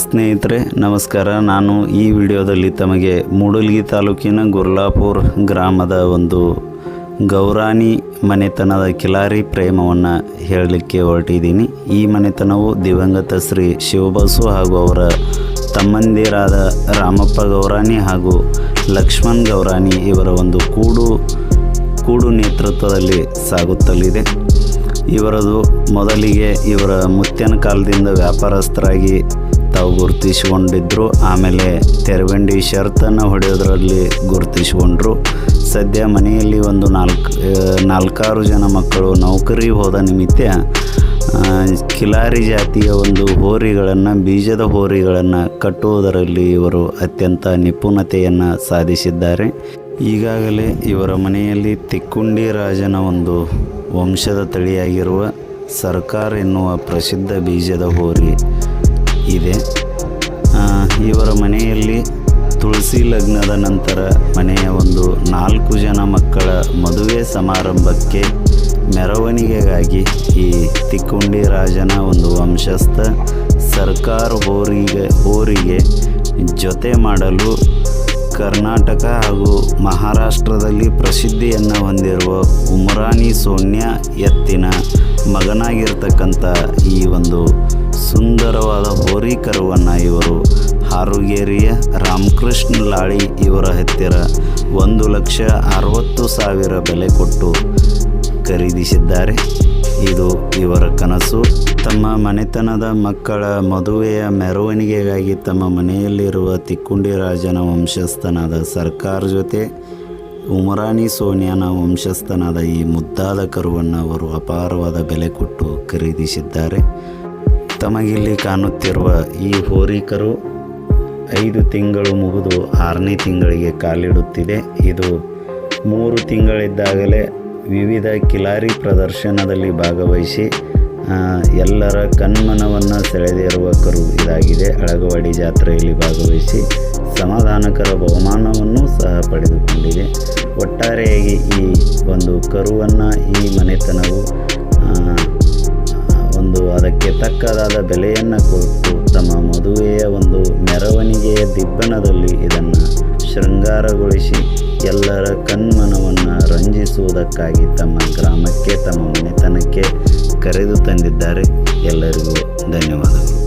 ಸ್ನೇಹಿತರೆ, ನಮಸ್ಕಾರ. ನಾನು ಈ ವಿಡಿಯೋದಲ್ಲಿ ತಮಗೆ ಮೂಡಲ್ಗಿ ತಾಲೂಕಿನ ಗುರ್ಲಾಪುರ್ ಗ್ರಾಮದ ಒಂದು ಗೌರಾಣಿ ಮನೆತನದ ಕಿಲಾರಿ ಪ್ರೇಮವನ್ನು ಹೇಳಲಿಕ್ಕೆ ಹೊರಟಿದ್ದೀನಿ. ಈ ಮನೆತನವು ದಿವಂಗತ ಶ್ರೀ ಶಿವಬಸು ಹಾಗೂ ಅವರ ತಮ್ಮಂದಿರಾದ ರಾಮಪ್ಪ ಗೌರಾಣಿ ಹಾಗೂ ಲಕ್ಷ್ಮಣ್ ಗೌರಾಣಿ ಇವರ ಒಂದು ಕೂಡು ಕೂಡು ನೇತೃತ್ವದಲ್ಲಿ ಸಾಗುತ್ತಲಿದೆ. ಇವರದು ಮೊದಲಿಗೆ ಇವರ ಮುತ್ತಿನ ಕಾಲದಿಂದ ವ್ಯಾಪಾರಸ್ಥರಾಗಿ ತಾವು ಗುರುತಿಸಿಕೊಂಡಿದ್ದರು ಆಮೇಲೆ ತೆರವಂಡಿ ಶರ್ತನ್ನು ಹೊಡೆಯೋದ್ರಲ್ಲಿ ಗುರುತಿಸಿಕೊಂಡ್ರು. ಸದ್ಯ ಮನೆಯಲ್ಲಿ ಒಂದು ನಾಲ್ಕು ನಾಲ್ಕಾರು ಜನ ಮಕ್ಕಳು ನೌಕರಿ ಹೋದ ನಿಮಿತ್ತ ಕಿಲಾರಿ ಜಾತಿಯ ಒಂದು ಹೋರಿಗಳನ್ನು, ಬೀಜದ ಹೋರಿಗಳನ್ನು ಕಟ್ಟುವುದರಲ್ಲಿ ಇವರು ಅತ್ಯಂತ ನಿಪುಣತೆಯನ್ನು ಸಾಧಿಸಿದ್ದಾರೆ. ಈಗಾಗಲೇ ಇವರ ಮನೆಯಲ್ಲಿ ತಿಕ್ಕುಂಡಿ ರಾಜನ ಒಂದು ವಂಶದ ತಳಿಯಾಗಿರುವ ಸರ್ಕಾರ ಎನ್ನುವ ಪ್ರಸಿದ್ಧ ಬೀಜದ ಹೋರಿ ಇದೆ ಇವರ ಮನೆಯಲ್ಲಿ ತುಳಸಿ ಲಗ್ನದ ನಂತರ ಮನೆಯ ಒಂದು ನಾಲ್ಕು ಜನ ಮಕ್ಕಳ ಮದುವೆ ಸಮಾರಂಭಕ್ಕೆ ಮೆರವಣಿಗೆಗಾಗಿ ಈ ತಿಕ್ಕುಂಡಿ ರಾಜನ ಒಂದು ವಂಶಸ್ಥ ಸರ್ಕಾರ ಹೋರಿಗೆ ಹೋರಿಗೆ ಜೊತೆ ಮಾಡಲು ಕರ್ನಾಟಕ ಹಾಗೂ ಮಹಾರಾಷ್ಟ್ರದಲ್ಲಿ ಪ್ರಸಿದ್ಧಿಯನ್ನು ಹೊಂದಿರುವ ಉಮರಾನಿ ಸೋನ್ಯ ಎತ್ತಿನ ಮಗನಾಗಿರ್ತಕ್ಕಂಥ ಈ ಒಂದು ಸುಂದರವಾದ ಹೋರಿ ಕರುವನ್ನು ಇವರು. ಹಾರುಗೇರಿಯ ರಾಮಕೃಷ್ಣ ಲಾಳಿ ಇವರ ಹತ್ತಿರ ಒಂದು ಲಕ್ಷ ಅರವತ್ತು ಸಾವಿರ ಬೆಲೆ ಕೊಟ್ಟು ಖರೀದಿಸಿದ್ದಾರೆ. ಇದು ಇವರ ಕನಸು. ತಮ್ಮ ಮನೆತನದ ಮಕ್ಕಳ ಮದುವೆಯ ಮೆರವಣಿಗೆಗಾಗಿ ತಮ್ಮ ಮನೆಯಲ್ಲಿರುವ ತಿಕ್ಕುಂಡಿ ರಾಜನ ವಂಶಸ್ಥನಾದ ಸರ್ಕಾರ ಜೊತೆ ಉಮರಾಣಿ ಸೋನಿಯಾನ ವಂಶಸ್ಥನಾದ ಈ ಮುದ್ದಾದ ಕರುವನ್ನು ಅವರು ಅಪಾರವಾದ ಬೆಲೆ ಕೊಟ್ಟು ಖರೀದಿಸಿದ್ದಾರೆ. ತಮಗಿಲ್ಲಿ ಕಾಣುತ್ತಿರುವ ಈ ಹೋರಿಕರು ಐದು ತಿಂಗಳು ಮುಗಿದು ಆರನೇ ತಿಂಗಳಿಗೆ ಕಾಲಿಡುತ್ತಿದೆ. ಇದು ಮೂರು ತಿಂಗಳಿದ್ದಾಗಲೇ ವಿವಿಧ ಕಿಲಾರಿ ಪ್ರದರ್ಶನದಲ್ಲಿ ಭಾಗವಹಿಸಿ ಎಲ್ಲರ ಕಣ್ಮನವನ್ನು ಸೆಳೆದಿರುವ ಕರು ಇದಾಗಿದೆ. ಅಳಗವಾಡಿ ಜಾತ್ರೆಯಲ್ಲಿ ಭಾಗವಹಿಸಿ ಸಮಾಧಾನಕರ ಬಹುಮಾನವನ್ನು ಸಹ ಪಡೆದುಕೊಂಡಿದೆ. ಒಟ್ಟಾರೆಯಾಗಿ ಈ ಒಂದು ಕರುವನ್ನು, ಈ ಮನೆತನವು ಅದಕ್ಕೆ ತಕ್ಕದಾದ ಬೆಲೆಯನ್ನು ಕೊಟ್ಟು ತಮ್ಮ ಮದುವೆಯ ಒಂದು ಮೆರವಣಿಗೆಯ ದಿಬ್ಬಣದಲ್ಲಿ ಇದನ್ನು ಶೃಂಗಾರಗೊಳಿಸಿ ಎಲ್ಲರ ಕಣ್ಮನವನ್ನು ರಂಜಿಸುವುದಕ್ಕಾಗಿ ತಮ್ಮ ಗ್ರಾಮಕ್ಕೆ, ತಮ್ಮ ಮನೆತನಕ್ಕೆ ಕರೆದು ತಂದಿದ್ದಾರೆ. ಎಲ್ಲರಿಗೂ ಧನ್ಯವಾದಗಳು.